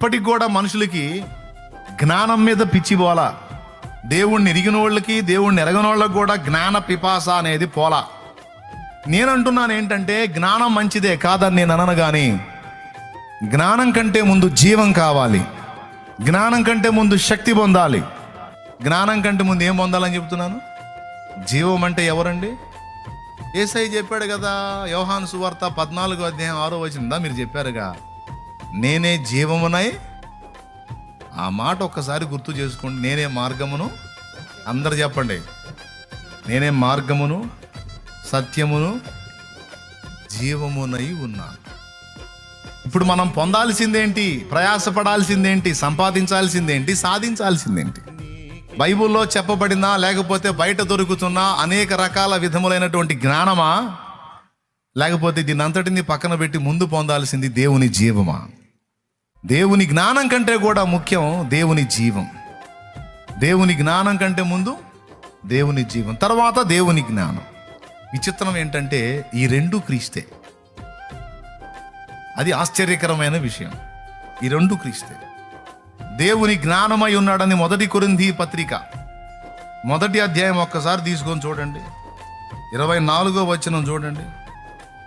ఇప్పటికి కూడా మనుషులకి జ్ఞానం మీద పిచ్చి పోలా దేవుణ్ణి ఎరిగిన వాళ్ళకి దేవుణ్ణి ఎరగని వాళ్ళకి కూడా జ్ఞాన పిపాస అనేది పోలా. నేనంటున్నాను ఏంటంటే జ్ఞానం మంచిదే కాదని నేను అనను కానీ జ్ఞానం కంటే ముందు జీవం కావాలి. జ్ఞానం కంటే ముందు శక్తి పొందాలి. జ్ఞానం కంటే ముందు ఏం పొందాలని చెప్తున్నాను? జీవం అంటే ఎవరండి? ఏసై చెప్పాడు కదా యోహాను సువార్త పద్నాలుగో అధ్యాయం ఆరో వచ్చిందా మీరు చెప్పారుగా? నేనే జీవమునై ఆ మాట ఒక్కసారి గుర్తు చేసుకోండి. నేనే మార్గమును. అందరు చెప్పండి. నేనే మార్గమును సత్యమును జీవమునై ఉన్నాను. ఇప్పుడు మనం పొందాల్సిందేంటి? ప్రయాసపడాల్సిందేంటి? సంపాదించాల్సిందేంటి? సాధించాల్సిందేంటి? బైబిల్లో చెప్పబడిన లేకపోతే బయట దొరుకుతున్న అనేక రకాల విధములైనటువంటి జ్ఞానమా? లేకపోతే దీని అంతటిని పక్కన పెట్టి ముందు పొందాల్సింది దేవుని జీవమా? దేవుని జ్ఞానం కంటే కూడా ముఖ్యం దేవుని జీవం. దేవుని జ్ఞానం కంటే ముందు దేవుని జీవం. తర్వాత దేవుని జ్ఞానం. విచిత్రం ఏంటంటే ఈ రెండు క్రీస్తే. అది ఆశ్చర్యకరమైన విషయం. ఈ రెండు క్రీస్తే. దేవుని జ్ఞానమై ఉన్నాడని మొదటి కొరింది పత్రిక. మొదటి అధ్యాయం ఒక్కసారి తీసుకొని చూడండి. ఇరవై నాలుగో వచనం చూడండి.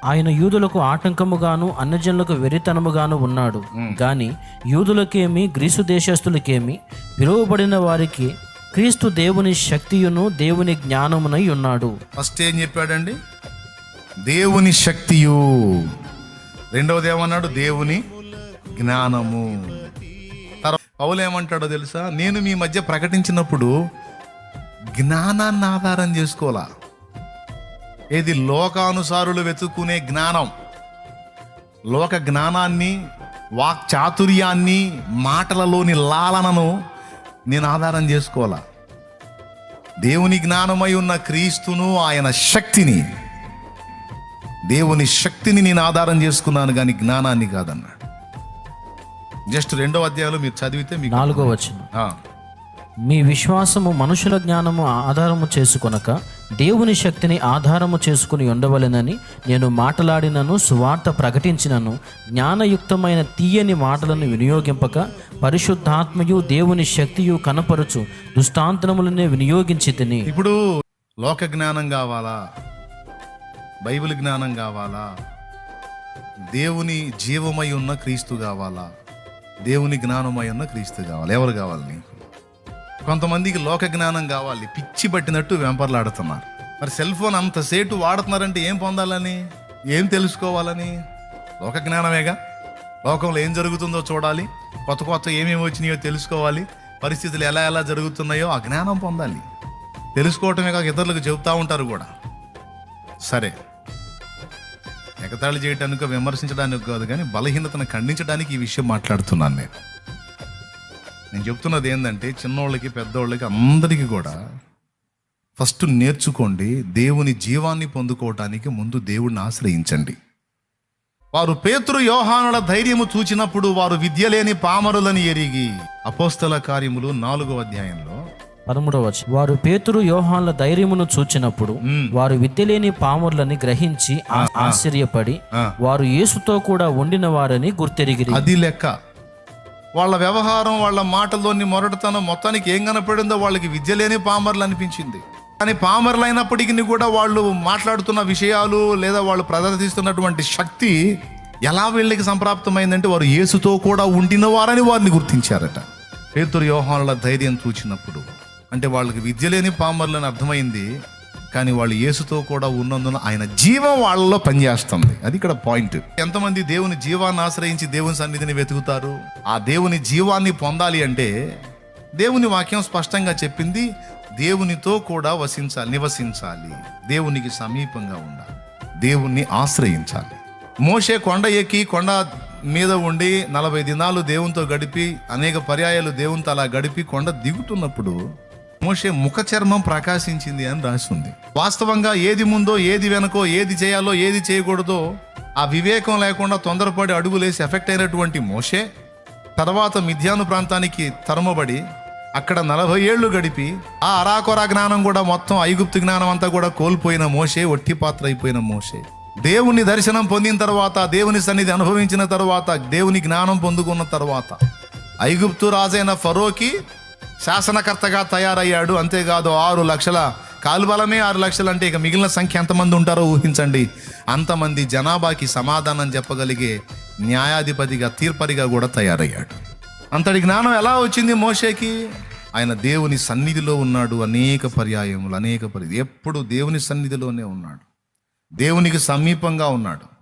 ఆయన యూదులకు ఆటంకముగాను అన్యజనులకు వెరితనముగాను ఉన్నాడు. గాని యూదులకేమి గ్రీసు దేశస్థులకేమి పిలువబడిన వారికి క్రీస్తు దేవుని శక్తియును దేవుని జ్ఞానమునై ఉన్నాడు. ఫస్ట్ ఏం చెప్పాడండి? దేవుని శక్తియు. రెండవది ఏమన్నాడు? దేవుని జ్ఞానము. తర్వాత పౌలు ఏమంటాడో తెలుసా? నేను మీ మధ్య ప్రకటించినప్పుడు జ్ఞానాన్ని ఆధారం చేసుకోవాలా? ఏది లోకానుసారులు వెతుక్కునే జ్ఞానం లోక జ్ఞానాన్ని వాక్ చాతుర్యాన్ని మాటలలోని లాలనను నేను ఆధారం చేసుకోవాలా? దేవుని జ్ఞానమై ఉన్న క్రీస్తును ఆయన శక్తిని దేవుని శక్తిని నేను ఆధారం చేసుకున్నాను కానీ జ్ఞానాన్ని కాదన్నాడు జస్ట్ రెండో అధ్యాయంలో మీరు చదివితే మీకు నాలుగో వచనం. ఆ, మీ విశ్వాసము మనుషుల జ్ఞానము ఆధారము చేసుకొనక దేవుని శక్తిని ఆధారము చేసుకుని ఉండవలెనని నేను మాట్లాడినను సువార్త ప్రకటించినను. జ్ఞానయుక్తమైన తీయని మాటలను వినియోగింపక పరిశుద్ధాత్మయు దేవుని శక్తియు కనపరుచు దుష్టాంతరములనే వినియోగించి తిని ఇప్పుడు లోక జ్ఞానం కావాలా? బైబిల్ జ్ఞానం కావాలా? దేవుని జీవమై ఉన్న క్రీస్తు కావాలా? దేవుని జ్ఞానమై ఉన్న క్రీస్తు కావాలి? ఎవరు కావాలి నీకు? కొంతమందికి లోక జ్ఞానం కావాలి. పిచ్చి పట్టినట్టు వెంపర్లాడుతున్నారు. మరి సెల్ ఫోన్ అంతసేటు వాడుతున్నారంటే ఏం పొందాలని? ఏం తెలుసుకోవాలని? లోక జ్ఞానమేగా? లోకంలో ఏం జరుగుతుందో చూడాలి. కొత్త కొత్త ఏమేమి వచ్చినాయో తెలుసుకోవాలి. పరిస్థితులు ఎలా ఎలా జరుగుతున్నాయో ఆ జ్ఞానం పొందాలి. తెలుసుకోవటమే కాక ఇతరులకు చెబుతూ ఉంటారు కూడా. సరే. ఎగతాళి చేయటానికి విమర్శించడానికి కాదు కానీ బలహీనతను ఖండించడానికి ఈ విషయం మాట్లాడుతున్నాను నేను. నేను చెప్తున్నది ఏంటంటే చిన్నోళ్ళకి పెద్దోళ్ళకి అందరికీ కూడా ఫస్ట్ నేర్చుకోండి దేవుని జీవాన్ని పొందుకోవటానికి ముందు దేవుడిని ఆశ్రయించండి. వారు పేతురు యోహానుల ధైర్యము చూచినప్పుడు వారు విద్య లేని పామరులని ఎరిగి అపోస్తల కార్యములు నాలుగో అధ్యాయంలో పదమూడవ వారు పేతురు యోహాన్ల ధైర్యమును చూచినప్పుడు. వారు విద్యలేని పాముర్లని గ్రహించి ఆశ్చర్యపడి. వారు యేసుతో కూడా ఉండిన వారని గుర్తెరిగిరి. అది లెక్క. వాళ్ళ వ్యవహారం వాళ్ళ మాటల్లోని మొరటతనం మొత్తానికి ఏం కనపడిందో వాళ్ళకి విద్య లేని పామర్లు అనిపించింది. కానీ పామర్లు అయినప్పటికీ కూడా వాళ్ళు మాట్లాడుతున్న విషయాలు లేదా వాళ్ళు ప్రదర్శిస్తున్నటువంటి శక్తి ఎలా వీళ్ళకి సంప్రాప్తమైందంటే వారు యేసుతో కూడా ఉండిన వారని వారిని గుర్తించారట. పేతురు యోహానుల ధైర్యం చూచినప్పుడు. అంటే వాళ్ళకి విద్య లేని పామర్లని అర్థమైంది. కానీ వాళ్ళు యేసుతో కూడా ఉన్నందున ఆయన జీవం వాళ్ళలో పనిచేస్తుంది. అది ఇక్కడ పాయింట్. ఎంతమంది దేవుని జీవాన్ని ఆశ్రయించి దేవుని సన్నిధిని వెతుకుతారు? ఆ దేవుని జీవాన్ని పొందాలి అంటే దేవుని వాక్యం స్పష్టంగా చెప్పింది దేవునితో కూడా వసించాలి నివసించాలి. దేవునికి సమీపంగా ఉండాలి. దేవుణ్ణి ఆశ్రయించాలి. మోషే కొండ ఎక్కి కొండ మీద ఉండి నలభై దినాలు దేవునితో గడిపి అనేక పర్యాయాలు దేవునితో అలా గడిపి కొండ దిగుతున్నప్పుడు మోషే ముఖ చర్మం ప్రకాశించింది అని రాసింది. వాస్తవంగా ఏది ముందో ఏది వెనకో ఏది చేయాలో ఏది చేయకూడదో ఆ వివేకం లేకుండా తొందరపడి అడుగులేసి ఎఫెక్ట్ అయినటువంటి మోషే తర్వాత మిథ్యాను ప్రాంతానికి తరమబడి అక్కడ నలభై ఏళ్ళు గడిపి ఆ అరాకొరా జ్ఞానం కూడా మొత్తం ఐగుప్తు జ్ఞానం అంతా కూడా కోల్పోయిన మోషే ఒట్టి పాత్ర అయిపోయిన మోషే. దేవుని దర్శనం పొందిన తర్వాత దేవుని సన్నిధి అనుభవించిన తర్వాత దేవుని జ్ఞానం పొందుకున్న తర్వాత ఐగుప్తు రాజైన ఫరోకి శాసనకర్తగా తయారయ్యాడు. అంతేకాదు ఆరు లక్షల కాలుబలమే ఆరు లక్షలు అంటే ఇక మిగిలిన సంఖ్య ఎంతమంది ఉంటారో ఊహించండి. అంతమంది జనాభాకి సమాధానం చెప్పగలిగే న్యాయాధిపతిగా తీర్పరిగా కూడా తయారయ్యాడు. అంతటి జ్ఞానం ఎలా వచ్చింది మోషేకి? ఆయన దేవుని సన్నిధిలో ఉన్నాడు. అనేక పర్యాయములు అనేక పరి ఎప్పుడు దేవుని సన్నిధిలోనే ఉన్నాడు. దేవునికి సమీపంగా ఉన్నాడు.